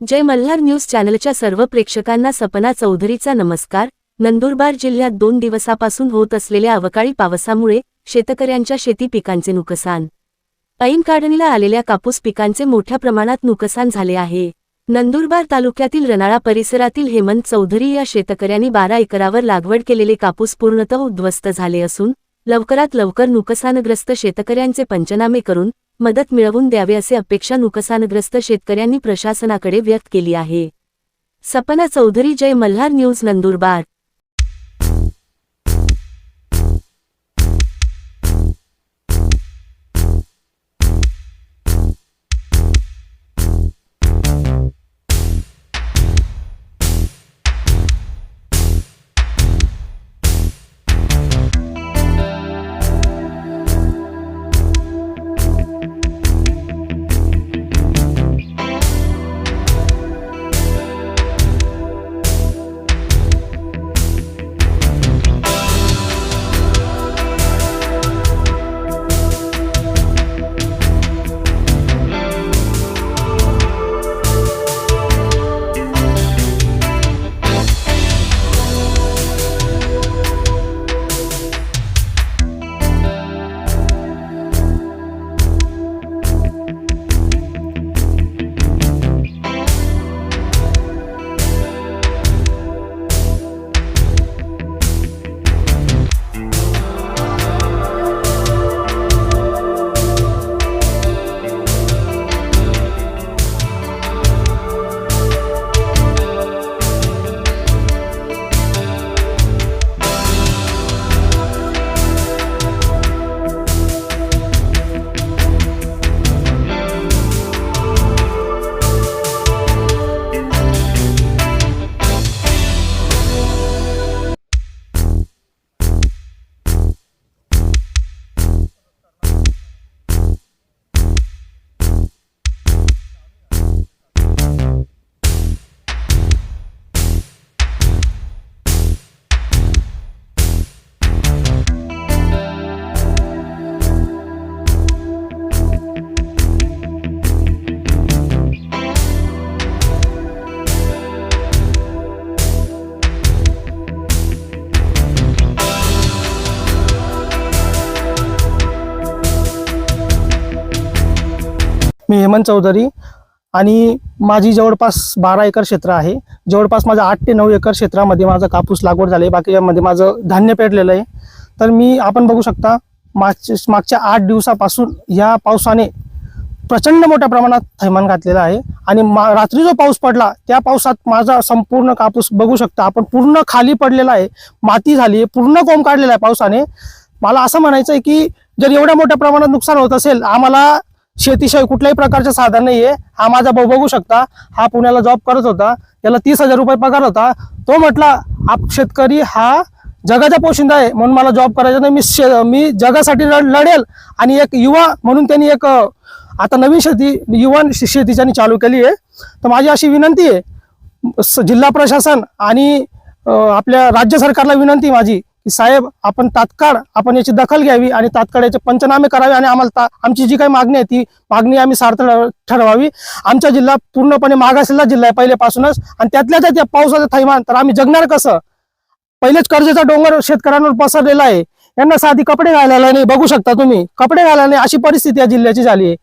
जय Malhar news चॅनलच्या सर्व प्रेक्षकांना सपना चौधरीचा नमस्कार. नंदुरबार जिल्ह्यात दोन दिवसापासून होत असलेल्या अवकाळी पावसामुळे शेतकऱ्यांच्या शेती पिकांचे नुकसान. ऐन काढणीला आलेल्या कापूस पिकांचे मोठ्या प्रमाणात नुकसान झाले आहे. नंदुरबार तालुक्यातील रनाळा परिसरातील हेमंत चौधरी या शेतकऱ्यांनी बारा एकरावर लागवड केलेले कापूस पूर्णतः उद्ध्वस्त झाले असून लवकरात लवकर नुकसानग्रस्त शेतकऱ्यांचे पंचनामे करून मदत मिळवून द्यावे असे अपेक्षा नुकसानग्रस्त शेतकऱ्यांनी प्रशासनाकडे व्यक्त केली आहे. सपना चौधरी जय मल्हार न्यूज नंदुरबार. मी हेमंत चौधरी आणि माझी जवळपास बारा एकर क्षेत्र आहे. जवळपास माझं आठ ते नऊ एकर क्षेत्रामध्ये माझं कापूस लागवड झाली बाकीमध्ये माझं धान्य पेरलेलं आहे. तर मी आपण बघू शकता मागच्या मागच्या आठ दिवसापासून ह्या पावसाने प्रचंड मोठ्या प्रमाणात थैमान घातलेलं आहे. आणि मा रात्री जो पाऊस पडला त्या पावसात माझा संपूर्ण कापूस बघू शकता आपण पूर्ण खाली पडलेला आहे माती झाली आहे पूर्ण कोंब काढलेला आहे पावसाने. मला असं म्हणायचं आहे की जर एवढ्या मोठ्या प्रमाणात नुकसान होत असेल आम्हाला शेतीशिवाय कुठल्याही प्रकारचं साधन नाहीये. हा माझा भाऊ बघू शकता. हा पुण्याला जॉब करत होता. त्याला तीस हजार रुपये पगार होता. तो म्हटला आप शेतकरी हा जगाचा पोशिंदा आहे. म्हणून मला जॉब करायचा नाही. मी शे- मी जगासाठी लढेल. आणि एक युवा म्हणून त्यांनी एक आता नवीन शेती युवा शे- शेती त्यांनी चालू केली आहे. तर माझी अशी विनंती आहे. स- जिल्हा प्रशासन आणि आपल्या राज्य सरकारला विनंती माझी. की साहेब आपण तात्काळ आपण याची दखल घ्यावी आणि तात्काळ याचे पंचनामे करावे आणि आम्हाला आमची जी काही मागणी आहे ती मागणी आम्ही सार्थ ठरव- ठरवावी. आमचा जिल्हा पूर्णपणे मागासलेला जिल्हा आहे पहिल्यापासूनच आणि त्यातल्या त्यात या पावसाचं थैमान. तर आम्ही जगणार कसं? पहिलेच कर्जाचा डोंगर शेतकऱ्यांवर पसरलेला आहे. यांना साधी कपडे घालायला नाही. बघू शकता तुम्ही. कपडे घालायला नाही. अशी परिस्थिती या जिल्ह्याची झाली आहे.